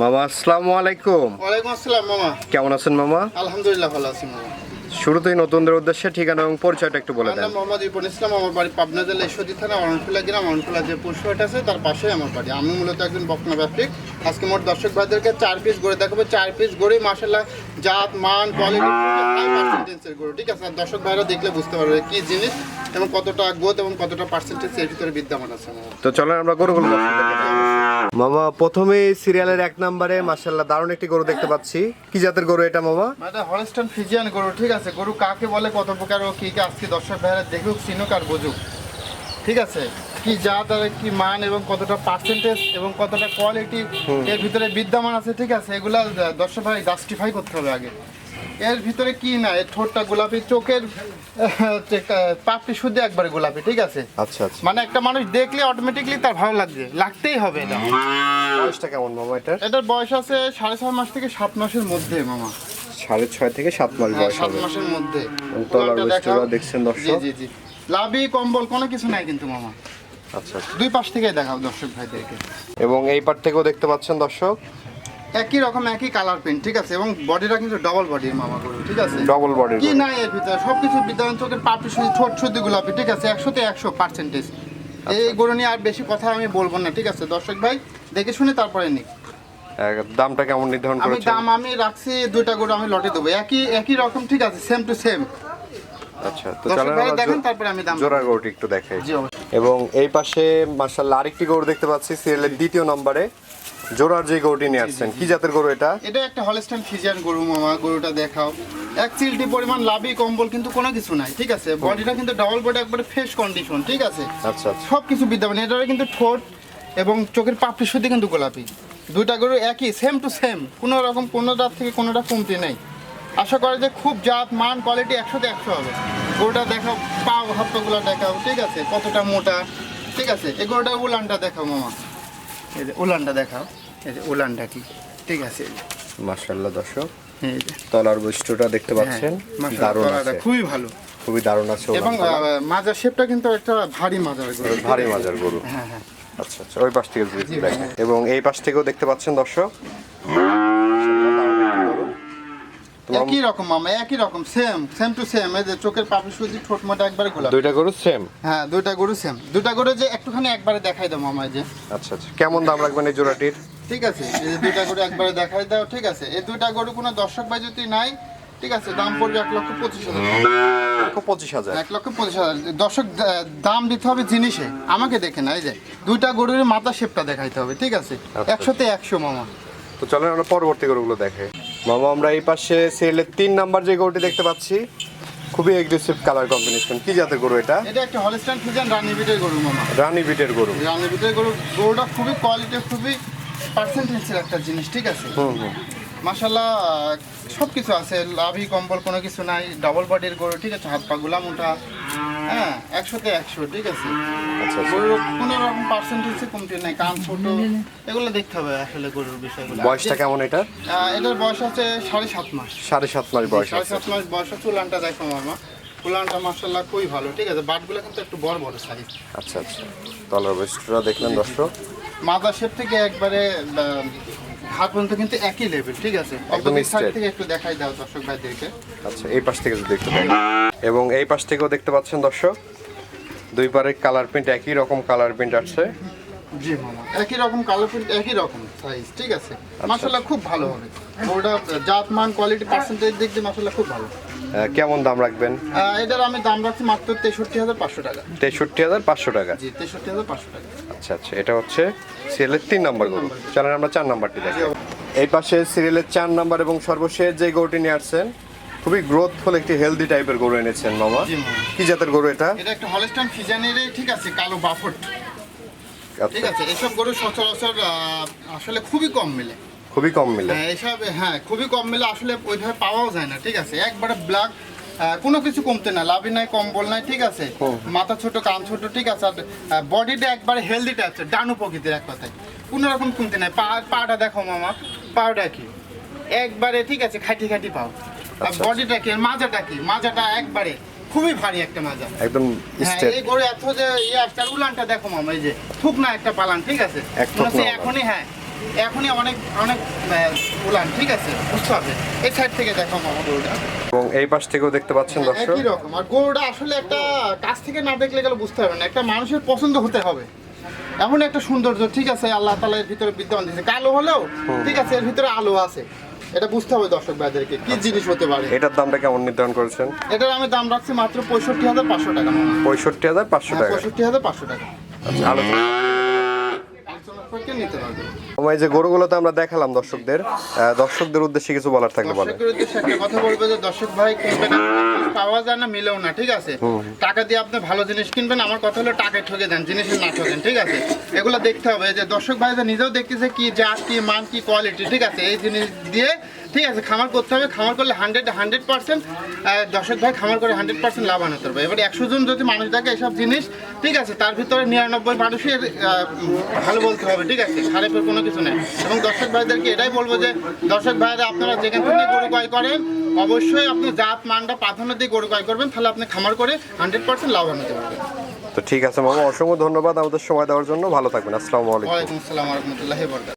মামা আসসালামু আলাইকুম। ওয়ালাইকুম আসসালাম মামা। কেমন আছেন মামা? আলহামদুলিল্লাহ ভালো আছি মামা। শুরুতেই নতুনদের উদ্দেশ্যে ঠিকানা এবং পরিচয়টা একটু বলে আমার দেন। নাম মোহাম্মদ ইরফান ইসলাম আমার বাড়ি পাবনা জেলা ঈশ্বরদী থানা অরণখোলা গ্রাম অরণখোলা যে পশুহাট আছে তার পাশেই আমার বাড়ি। আমি মূলত একজন বকনা ব্যবসায়িক আজকে মোট দর্শক ভাইদেরকে চার পিস গড়ে দেখাবো। চার পিস গড়েই মাসাল্লাহ জাত মান কোয়ালিটি হাই পার্সেন্টেজের গরু ঠিক আছে? আর দর্শক ভাইরা দেখলে বুঝতে পারবে কি জিনিস এবং কতটা গ্রোথ এবং কতটা পার্সেন্টেজ এর ভিতরে বিদ্যমান আছে তো চলেন আমরা গরুগুলো। মামা, প্রথমে সিরিয়ালের এক নম্বরে মাশাল্লাহ দারুণ একটি গরু দেখতে পাচ্ছি। কি জাতের গরু এটা, মামা? এটা হলস্টন ফিজিয়ান গরু, ঠিক আছে? গরু কাকে বলে, কত প্রকার ও কি কি আজকে দর্শক ভাইরা দেখুক, চিনুক আর বুঝুক। ঠিক আছে? কি জাত আর কি মান এবং কতটা পার্সেন্টেজ এবং কতটা কোয়ালিটি এর ভিতরে বিদ্যমান আছে ঠিক আছে? এগুলা দর্শক ভাই জাস্টিফাই করতে হবে আগে। এর ভিতরে কি না? এর ঠোঁটটা গোলাপি চোখের পাপড়ি শুদ্ধ একবারে গোলাপি ঠিক আছে? আচ্ছা আচ্ছা। মানে একটা মানুষ দেখলে অটোমেটিকলি তার ভালো লাগবে। লাগতেই হবে এটা। বয়সটা কেমন মামা এটার? এটার বয়স আছে সাড়ে ছয় মাস থেকে সাত মাসের মধ্যে মামা। সাড়ে ছয় থেকে সাত মাস হ্যাঁ, বয়স সাত মাসের মধ্যে। দেখছেন জি জি জি। লাভি কম্বল কোনো কিছু নাই কিন্তু মামা। আচ্ছা আচ্ছা। দুই পাশ থেকে দেখাও দর্শক ভাইদেরকে। এবং এই পার থেকেও দেখতে পাচ্ছেন দর্শক? একই রকম একই কালার প্রিন্ট ঠিক আছে? এবং বডিটা কিন্তু ডবল বডির মামা গরু ঠিক আছে? ডবল বডির কি নাই এর ভিতরে? সবকিছু বিদ্যমান চোখের পাপড়ি শুধু ছোট ছোট গোলাপি ঠিক আছে? একশোতে একশো পার্সেন্টেজ এই গরু নিয়ে আর বেশি কথা আমি বলব না ঠিক আছে? দর্শক ভাই দেখে শুনে তারপরে নিক দামটা কেমন নির্ধারণ আমি দাম আমি রাখছি দুইটা গরু আমি লটে দেবো। একই একই রকম ঠিক আছে? সেম টু সেম আচ্ছা তো দেখেন তারপরে আমি দাম জোড়া গরুটি একটু দেখাই। এবং এই পাশে মার্শাল্লাহ আরেকটি গরু দেখতে পাচ্ছি সিরিয়ালের দ্বিতীয় নম্বরে। জোড়ার যে গরুটি নিয়ে আসছেন কি জাতের গরু এটা? এটা একটা হলস্টাইন ফিজিয়ান গরু মামা গরুটা দেখাও। এক চিলটি পরিমাণ লাভি কম্বল কিন্তু কোনো কিছু নাই ঠিক আছে? বডিটা কিন্তু ডাবল বডি একবারে ফ্রেশ কন্ডিশন ঠিক আছে? আচ্ছা আচ্ছা। সব কিছু বিদ্যমান। এটার কিন্তু ঠোঁট এবং চোখের পাপড়ি শুদ্ধি কিন্তু গোলাপি। দুইটা গরু একই সেম টু সেম কোনো রকম কোনোটার থেকে কোনোটা কমতি নেই। আশা করে যে খুব জাত মান কোয়ালিটি একশোতে একশো হবে। গরুটা দেখাও পা হাত পাগুলো দেখাও ঠিক আছে? কতটা মোটা ঠিক আছে? এই গরুটা উলানটা দেখাও মামা। এই যে উলানটা দেখাও। এই যে উলানটা কি? ঠিক আছে। মার্শাল্লাহ দর্শক। তলার বৈশিষ্ট্যটা দেখতে পাচ্ছেন? হ্যাঁ, দারুণ আছে। খুবই ভালো। খুবই দারুণ আছে এবং মাজার শেপটা কিন্তু একটা ভারী মাজার গরু। ভারী মাজার গরু। হ্যাঁ হ্যাঁ। আচ্ছা আচ্ছা ওই পাশ থেকে এবং এই পাশ থেকেও দেখতে পাচ্ছেন দর্শক। একই রকম মামা একই রকম সেম সেম টু সেম এই যে চোখের পাপড়ি সুজি ঠোঁট মোটা একবারে গোলাপ। দুইটা গরু সেম হ্যাঁ দুইটা গরু সেম দুইটা গরু যে একটুখানি একবারে দেখাই দাও মামা এই যে। আচ্ছা আচ্ছা। কেমন দাম রাখবেন এই জোড়াটির? ঠিক আছে এই যে দুইটা গরু একবারে দেখাই দাও ঠিক আছে। এই দুইটা গরু কোনো দর্শক ভাই যদি নাই ঠিক আছে দাম পড়বে এক লক্ষ পঁচিশ হাজার। লক্ষ পঁচিশ হাজার। এক লক্ষ পঁচিশ হাজার। দর্শক দাম দিতে হবে জিনিসে। আমাকে দেখে না এই যে। দুইটা গরুর মাথা শেপটা দেখাইতে হবে ঠিক আছে। আচ্ছা। একশোতে একশো মামা। তো চলেন আমরা পরবর্তী গরুগুলো দেখে মামা আমরা এই পাশে সেলের তিন নাম্বার যে গরুটি দেখতে পাচ্ছি খুবই এগ্রেসিভ কালার কম্বিনেশন কি জাতের গরু এটা? এটা একটা হলস্টাইন ফিজান রানি বিটের গরু মামা। রানী বিটের গরু। রানি বিটের গরু গরুটা খুবই কোয়ালিটি খুবই পার্সেন্টেজের একটা জিনিস ঠিক আছে? হুম হুম। সব কিছু আছে লাভি কম্বল কোনো কিছু নাই ডাবল বডির গরু ঠিক আছে? হাত পা গুলা মোটা হ্যাঁ একশোতে একশো ঠিক আছে? আচ্ছা আচ্ছা। গরুর কোনো রকম পার্সেন্টেজে কমতি নাই কান ছোট এগুলো দেখতে হবে আসলে গরুর বিষয়গুলো। বয়সটা কেমন এটা এটার বয়স আছে সাড়ে সাত মাস। সাড়ে সাত মাস বয়স সাড়ে সাত মাস বয়স দেখো মামা। মাসাল্লাহ খুবই ভালো ঠিক আছে? বাটগুলো কিন্তু একটু বড় বড় সাইজ আচ্ছা আচ্ছা। তলার বৈশিষ্ট্যটা দেখলেন দর্শক। মাথা শেপ থেকে একবারে হাত পর্যন্ত কিন্তু একই লেভেল ঠিক আছে? একদম থেকে একটু দেখাই দাও দর্শক ভাইদেরকে। আচ্ছা এই পাশ থেকে যদি একটু দেখেন। এবং এই পাশ থেকেও দেখতে পাচ্ছেন দর্শক দুই পারে কালার প্রিন্ট একই রকম কালার প্রিন্ট আসছে। জি মামা একই রকম কালার প্রিন্ট একই রকম সাইজ ঠিক আছে? আচ্ছা। মাসাল্লাহ খুব ভালো হবে। ওটা জাত মান কোয়ালিটি পার্সেন্টেজ দিক দিয়ে মাসাল্লাহ খুব ভালো। কেমন দাম রাখবেন? এটার আমি দাম রাখছি মাত্র তেষট্টি হাজার পাঁচশো টাকা। তেষট্টি হাজার পাঁচশো টাকা। জি তেষট্টি হাজার পাঁচশো টাকা। আচ্ছা আচ্ছা এটা হচ্ছে সিরিয়ালের তিন নাম্বার গরু। চলেন আমরা চার নাম্বারটি দেখি। এই পাশে সিরিয়ালের চার নাম্বার এবং সর্বশেষ যে গরুটি নিয়ে আসছেন খুবই গ্রোথফুল একটি হেলদি টাইপের গরু এনেছেন মামা। কি জাতের গরু এটা? এটা একটা হলস্টাইন ফিজানের ঠিক আছে কালো বাফট। ঠিক আচ্ছা আছে এসব গরু সচরাচর আসলে খুবই কম মেলে। খুবই কম মিলে। হ্যাঁ এসব হ্যাঁ খুবই কম মেলে আসলে ওইভাবে পাওয়াও যায় না ঠিক আছে। একবারে ব্ল্যাক কোনো কিছু কমতে না লাভি নাই কম্বল নাই ঠিক আছে। মাথা ছোট কান ছোট ঠিক আছে। আর বডিটা একবারে হেলদি টাইপস ডানু প্রকৃতির এক কথায়। কোনো রকম কমতে নাই। পা পাটা দেখো মামা পাওটা কি? একবারে ঠিক আছে খাটি খাটি পাও। আর আচ্ছা। বডিটা কি? মাজাটা কি? মাজাটা একবারে খুবই ভারী একটা মাজা। একদম হ্যাঁ স্ট্রেট এই গরু এত যে ইয়ে উলানটা দেখো মামা এই যে থুক না একটা পালান ঠিক আছে। এখনই হ্যাঁ এখনই অনেক অনেক উলান ঠিক আছে? বুঝতে হবে এই সাইড থেকে দেখো মামা গরুটা। এবং এই পাশ থেকেও দেখতে পাচ্ছেন দর্শক। একই রকম। আর গরুটা আসলে একটা কাছ থেকে না দেখলে গেলে বুঝতে হবে না। একটা মানুষের পছন্দ হতে হবে। এমন একটা সৌন্দর্য ঠিক আছে? আল্লাহ তালা এর ভিতরে বিদ্যমান দিয়েছে। কালো হলেও ঠিক আছে? এর ভিতরে আলো আছে। এটা বুঝতে হবে দর্শক ভাইদেরকে কি জিনিস হতে পারে? এটার দামটা কেমন নির্ধারণ করেছেন? এটার আমি দাম রাখছি মাত্র পঁয়ষট্টি হাজার পাঁচশো টাকা। পঁয়ষট্টি হাজার পাঁচশো টাকা। পঁয়ষট্টি হাজার পাঁচশো টাকা। আচ্ছা আলোচনা যে গরুগুলোতে আমরা দেখালাম দর্শকদের দর্শকদের উদ্দেশ্যে কিছু বলার থাকলে একটা কথা বলবে যে দর্শক ভাই পাওয়া যায় না মিলেও না ঠিক আছে? টাকা দিয়ে আপনি ভালো জিনিস কিনবেন আমার কথা হলো টাকা ঠকে দেন জিনিসের না ঠকেন ঠিক আছে? এগুলো দেখতে হবে যে দর্শক ভাই নিজেও দেখতেছে কি জাত কি মান কি কোয়ালিটি ঠিক আছে? এই জিনিস দিয়ে ঠিক আছে খামার করতে হবে খামার করলে হান্ড্রেড হান্ড্রেড পার্সেন্ট দর্শক ভাই খামার করে হান্ড্রেড পার্সেন্ট লাভ আনতে পারবে। এবার একশো জন যদি মানুষ থাকে এসব জিনিস ঠিক আছে তার ভিতরে নিরানব্বই মানুষের ভালো বলতে হবে ঠিক আছে খারাপের কোনো কিছু নেই। এবং দর্শক ভাইদেরকে এটাই বলব যে দর্শক ভাইরা আপনারা যেখান থেকে গরু ক্রয় করেন অবশ্যই আপনি জাত মানটা প্রাধান্য দিয়ে গরু ক্রয় করবেন তাহলে আপনি খামার করে হান্ড্রেড পার্সেন্ট লাভবান হতে পারবেন। তো ঠিক আছে মামা অসংখ্য ধন্যবাদ আমাদের সময় দেওয়ার জন্য। ভালো থাকবেন আসসালামু আলাইকুম। ওয়ালাইকুম আসসালাম রহমতুল্লাহ বরকাত